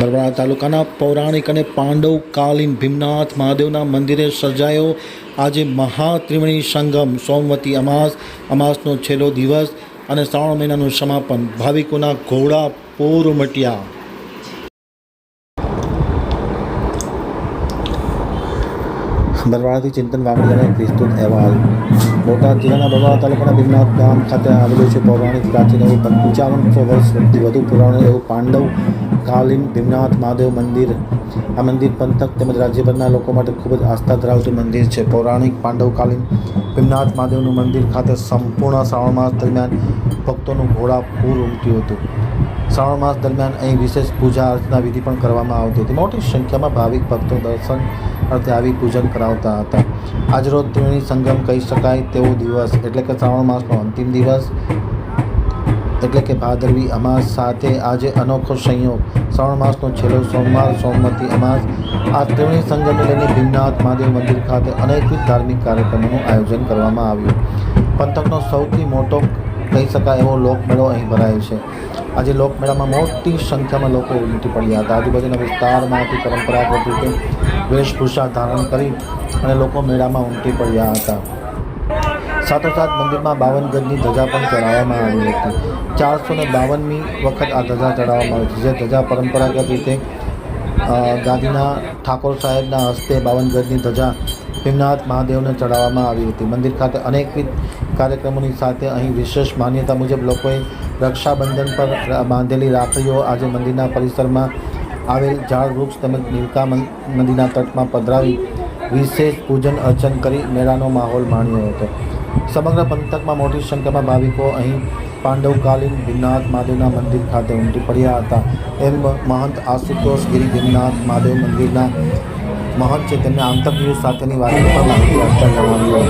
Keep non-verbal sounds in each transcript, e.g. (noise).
બરવાળા તાલુકાના પૌરાણિક અને પાંડવકાલીન ભીમનાથ મહાદેવના મંદિરે સર્જાયો. આજે મહાત્રિવેણી સંગમ, સોમવતી અમાસ, અમાસનો છેલ્લો દિવસ અને શ્રાવણ મહિનાનું સમાપન. ભાવિકોના ઘોડા પૂર મટ્યા બરવાળાથી ચિંતન વાગડિયાનો અને વિસ્તૃત અહેવાલ. બોટાદ જિલ્લાના બરવાળા તાલુકાના ભીમનાથ ગામ ખાતે આવેલું છે પૌરાણિક પ્રાચીન એવું પંચાવનસો વર્ષથી વધુ પુરાણું એવું પાંડવ કાલીન ભીમનાથ મહાદેવ મંદિર. આ મંદિર પંથક તેમજ રાજ્યભરના લોકો માટે ખૂબ જ આસ્થા ધરાવતું મંદિર છે. પૌરાણિક પાંડવકાલીન ભીમનાથ મહાદેવનું મંદિર ખાતે સંપૂર્ણ શ્રાવણ માસ દરમિયાન ભક્તોનું ઘોડા પૂર ઉમટ્યું હતું. શ્રાવણ માસ દરમિયાન અહીં વિશેષ પૂજા અર્ચના વિધિ પણ કરવામાં આવતી હતી. મોટી સંખ્યામાં ભાવિક ભક્તો દર્શન અર્થે આવી પૂજન કરાવતા હતા. આજરોજ ત્રિવેણી સંગમ કહી શકાય તેવો દિવસ એટલે કે શ્રાવણ માસનો અંતિમ દિવસ એટલે કે ભાદરવી અમાસ સાથે આજે અનોખો સંયોગ. શ્રાવણ માસનો છેલ્લો સોમવાર સોમવતી અમાસ. આ ત્રિવેણી સંગમને લઈને ભીમનાથ મહાદેવ મંદિર ખાતે અનેકવિધ ધાર્મિક કાર્યક્રમોનું આયોજન કરવામાં આવ્યું. પંથકનો સૌથી મોટો કહી શકાય એવો લોકમેળો અહીં ભરાય છે. આજે લોકમેળામાં મોટી સંખ્યામાં લોકો ઉમટી પડ્યા હતા. આજુબાજુના વિસ્તારમાંથી પરંપરાગત રીતે વેશભૂષા ધારણ કરી અને લોકો મેળામાં ઉમટી પડ્યા હતા. સાથોસાથ મંદિરમાં બાવન ગજની ધજા પણ ચડાવવામાં આવી હતી. ચારસો ને બાવનમી વખત આ ધજા ચડાવવામાં આવી છે જે ધજા પરંપરાગત રીતે ગાંધીના ઠાકોર સાહેબના હસ્તે બાવન ગજની ધજા ભીમનાથ મહાદેવને ચડાવવામાં આવી હતી. મંદિર ખાતે અનેકવિધ કાર્યક્રમોની સાથે અહીં વિશેષ માન્યતા મુજબ લોકોએ રક્ષાબંધન પર બાંધેલી રાખડીઓ આજે મંદિરના પરિસરમાં આવેલ ઝાડ વૃક્ષ તેમજ નીલકા નદીના તટમાં પધરાવી વિશેષ પૂજન અર્ચન કરી મેળાનો માહોલ માણ્યો હતો. સમગ્ર પંથકમાં મોટી સંખ્યામાં ભાવિકો અહીં પાંડવકાલીન ભીમનાથ મહાદેવના મંદિર ખાતે ઉમટી પડ્યા હતા. એમ મહંત આશુતોષ ગિરી ભીમનાથ મહાદેવ મંદિરના મહંત છે તેમને આંતર ન્યૂઝ સાથેની વાતચીતમાં માહિતી આપતા જણાવ્યું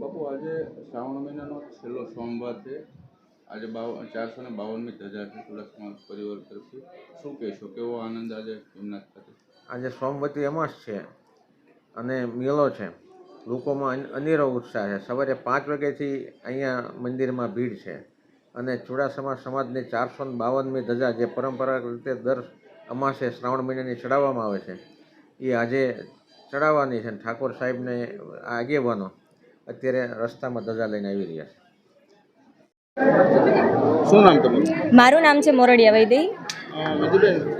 બાપુ આજે શ્રાવણ મહિનાનો છેલ્લો સોમવાર છે. આજે બાવન ચારસો ને બાવનમી ધજાથી સમાજ પરિવાર તરફથી શું કહેશો? કેવો આનંદ આજે ભીમનાથ ખાતે આજે સોમવતી અમાસ છે અને મેળો છે. લોકોમાં અનેરો ઉત્સાહ છે. સવારે પાંચ વાગ્યાથી અહીંયા મંદિરમાં ભીડ છે. અને ચુડાસમા સમાજની ચારસો બાવનમી ધજા જે પરંપરાગત રીતે દર અમાસે શ્રાવણ મહિનાની ચડાવવામાં આવે છે એ આજે ચડાવવાની છે અને ઠાકોર સાહેબને આગેવાનો અત્યારે રસ્તામાં ધજા લઈને આવી રહ્યા છે. શું નામ તમારું? મારું નામ છે મોરડિયા વૈદઈ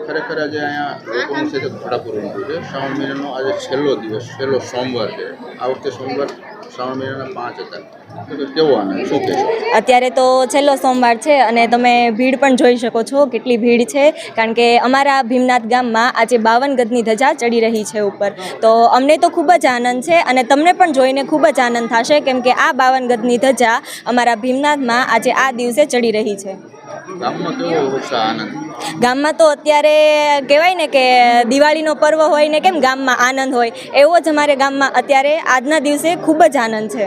ખરેખર આજે અહીંયા લોકોનું છે તે ઘોડાપુર છે. શ્રાવણ મહિનાનો આજે છેલ્લો દિવસ છેલ્લો સોમવાર છે. આ વખતે સોમવાર શ્રાવણ મહિનાના પાંચ હતા. અત્યારે તો છેલ્લો સોમવાર છે અને તમે ભીડ પણ જોઈ શકો છો કેટલી ભીડ છે, કારણ કે અમારા ભીમનાથ ગામમાં આજે બાવન ગજની ધજા ચડી રહી છે ઉપર. તો અમને તો ખૂબ જ આનંદ છે અને તમને પણ જોઈને ખૂબ જ આનંદ થશે, કેમ કે આ બાવન ગજની ધજા અમારા ભીમનાથમાં આજે આ દિવસે ચડી રહી છે. ગામમાં કેવો ઉત્સાહ આનંદ? ગામમાં તો અત્યારે કહેવાય ને કે દિવાળીનો પર્વ હોય ને કેમ ગામમાં આનંદ હોય એવો જ અમારે ગામમાં અત્યારે આજના દિવસે ખૂબ જ આનંદ છે.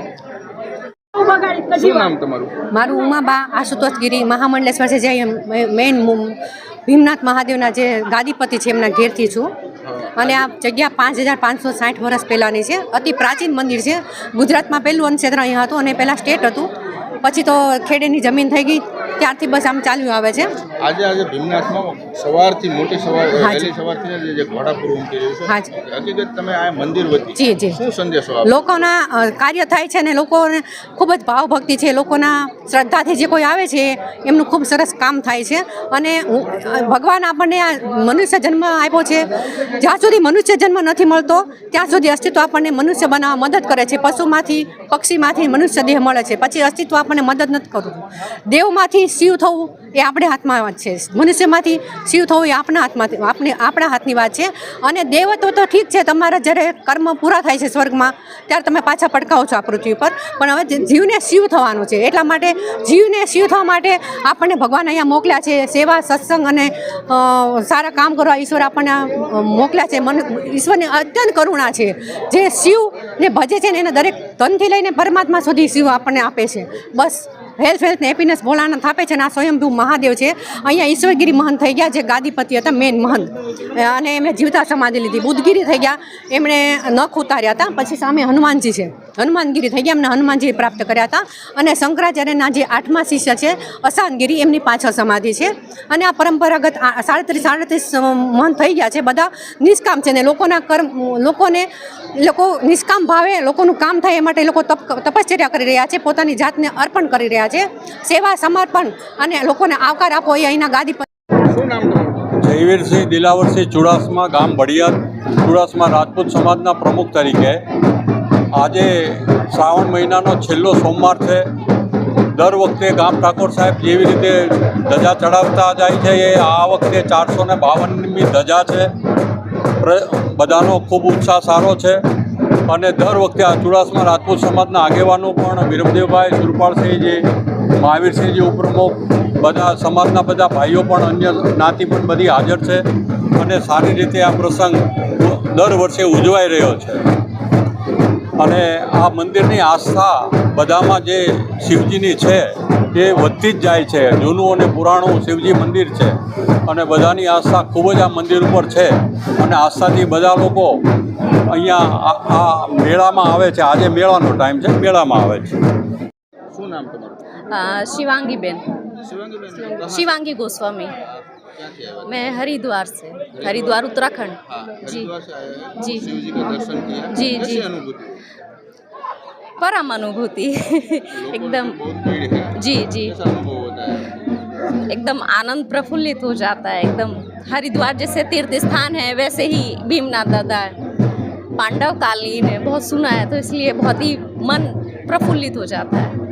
શું નામ તમારું? મારું ઉમાબા આશુતોષ ગીરી મહામંડલેશ્વર છે જે મેઇન ભીમનાથ મહાદેવના જે ગાદીપતિ છે એમના ઘેરથી છું. અને આ જગ્યા પાંચ હજાર પાંચસો સાઠ વર્ષ પહેલાંની છે. અતિ પ્રાચીન મંદિર છે. ગુજરાતમાં પહેલું અન્નક્ષેત્ર અહીંયા હતું અને પહેલાં સ્ટેટ હતું. પછી તો ખેડેની જમીન થઈ ગઈ. ત્યારથી બસ આમ ચાલ્યું આવે છે. આજે આજે ભીમનાથમાં સવારથી મોટી સવાર. વહેલી સવારથી જે ઘોડાપુર ઉમટી રહ્યું છે. હા જી. હકીકત તમે આ મંદિર વતી જી, જી. શું સંદેશો લોકોના કાર્ય થાય છે અને લોકોને ખૂબ જ ભાવભક્તિ છે. લોકોના શ્રદ્ધાથી જે કોઈ આવે છે એમનું ખૂબ સરસ કામ થાય છે. અને ભગવાન આપણને આ મનુષ્ય જન્મ આપ્યો છે. જ્યાં સુધી મનુષ્ય જન્મ નથી મળતો ત્યાં સુધી અસ્તિત્વ આપણને મનુષ્ય બનાવવા મદદ કરે છે. પશુમાંથી પક્ષીમાંથી મનુષ્ય દેહ મળે છે. પછી અસ્તિત્વ આપણને મદદ નથી કરતું. દેવમાંથી શિવ થવું એ આપણે હાથમાં વાત છે. મનુષ્યમાંથી શિવ થવું એ આપણા હાથમાંથી આપણે આપણા હાથની વાત છે. અને દેવત્વ તો ઠીક છે, તમારા જ્યારે કર્મ પૂરા થાય છે સ્વર્ગમાં, ત્યારે તમે પાછા પડકાવો છો આ પૃથ્વી પર પણ હવે જીવને શિવ થવાનું છે. એટલા માટે જીવને શિવ થવા માટે આપણને ભગવાન અહીંયા મોકલ્યા છે. સેવા, સત્સંગ અને સારા કામ કરવા ઈશ્વર આપણને મોકલ્યા છે. મન, ઈશ્વરની અત્યંત કરુણા છે. જે શિવને ભજે છે ને એને દરેક ધનથી લઈને પરમાત્મા સુધી શિવ આપણને આપે છે. બસ. હેલ્થ હેલ્થ ને હેપીનેસ ભોળાનાથ આપે છે અને આ સ્વયંભૂ મહાદેવ છે. અહીંયા ઈશ્વરગીરી મહંત થઈ ગયા, જે ગાદીપતિ હતા મેન મહંત. અને એમણે જીવતા સમાધિ લીધી. બુદ્ધગીરી થઈ ગયા. એમણે નખ ઉતાર્યા હતા, પછી સામે હનુમાનજી છે. હનુમાનગીરી થઈ ગયા. એમને હનુમાનજી પ્રાપ્ત કર્યા હતા. અને શંકરાચાર્યના જે આઠમા શિષ્ય છે અસાનગીરી એમની પાછળ સમાધિ છે. અને આ પરંપરાગત આ સાડત્રીસ સાડત્રીસ મન થઈ ગયા છે બધા. નિષ્કામ છે ને લોકોના કર્મ લોકોને લોકો નિષ્કામ ભાવે લોકોનું કામ થાય એ માટે એ લોકો તપ તપશ્ચર્યા કરી રહ્યા છે. પોતાની જાતને અર્પણ કરી રહ્યા છે. સેવા સમર્પણ અને લોકોને આવકાર આપો એ અહીંના ગાદી પર. શું નામ જયવીરસિંહ દિલાવરસિંહ ચુડાસમા ગામ ભડિયાદ ચુડાસમા રાજપૂત સમાજના પ્રમુખ તરીકે આજે શ્રાવણ મહિનાનો છેલ્લો સોમવાર છે. દર વખતે ગામ ઠાકોર સાહેબ જેવી રીતે ધજા ચડાવતા જાય છે, એ આ વખતે ચારસો ને બાવનમી ધજા છે. બધાનો ખૂબ ઉત્સાહ સારો છે. અને દર વખતે આ ચુડાસમા રાજપૂત સમાજના આગેવાનો પણ વિરમદેવભાઈ, સુરપાલસિંહજી, મહાવીરસિંહજી ઉપપ્રમુખ, બધા સમાજના બધા ભાઈઓ પણ અન્ય જ્ઞાતિ પણ બધી હાજર છે અને સારી રીતે આ પ્રસંગ દર વર્ષે ઉજવાઈ રહ્યો છે. અને આ મંદિરની આસ્થા બધામાં જે શિવજીની છે એ વધતી જ જાય છે. જૂનું અને પુરાણું શિવજી મંદિર છે. અને બધાની આસ્થા ખૂબ જ આ મંદિર ઉપર છે. અને આસ્થાથી બધા લોકો અહીંયા આ મેળામાં આવે છે. આજે મેળાનો ટાઈમ છે. મેળામાં આવે છે. શું નામ તમારું? શિવાંગીબેન. શિવાંગી ગોસ્વામી. मैं हरिद्वार से हरिद्वार उत्तराखंड। हाँ जी। जी। शिव जी। का दर्शन किया। जी, जी। परम अनुभूति। (laughs) एकदम। जी जी। एकदम आनंद प्रफुल्लित हो जाता है एकदम। हरिद्वार जैसे तीर्थ स्थान है वैसे ही भीमनाथ दादा पांडव कालीन है बहुत सुना है तो इसलिए बहुत ही मन प्रफुल्लित हो जाता है।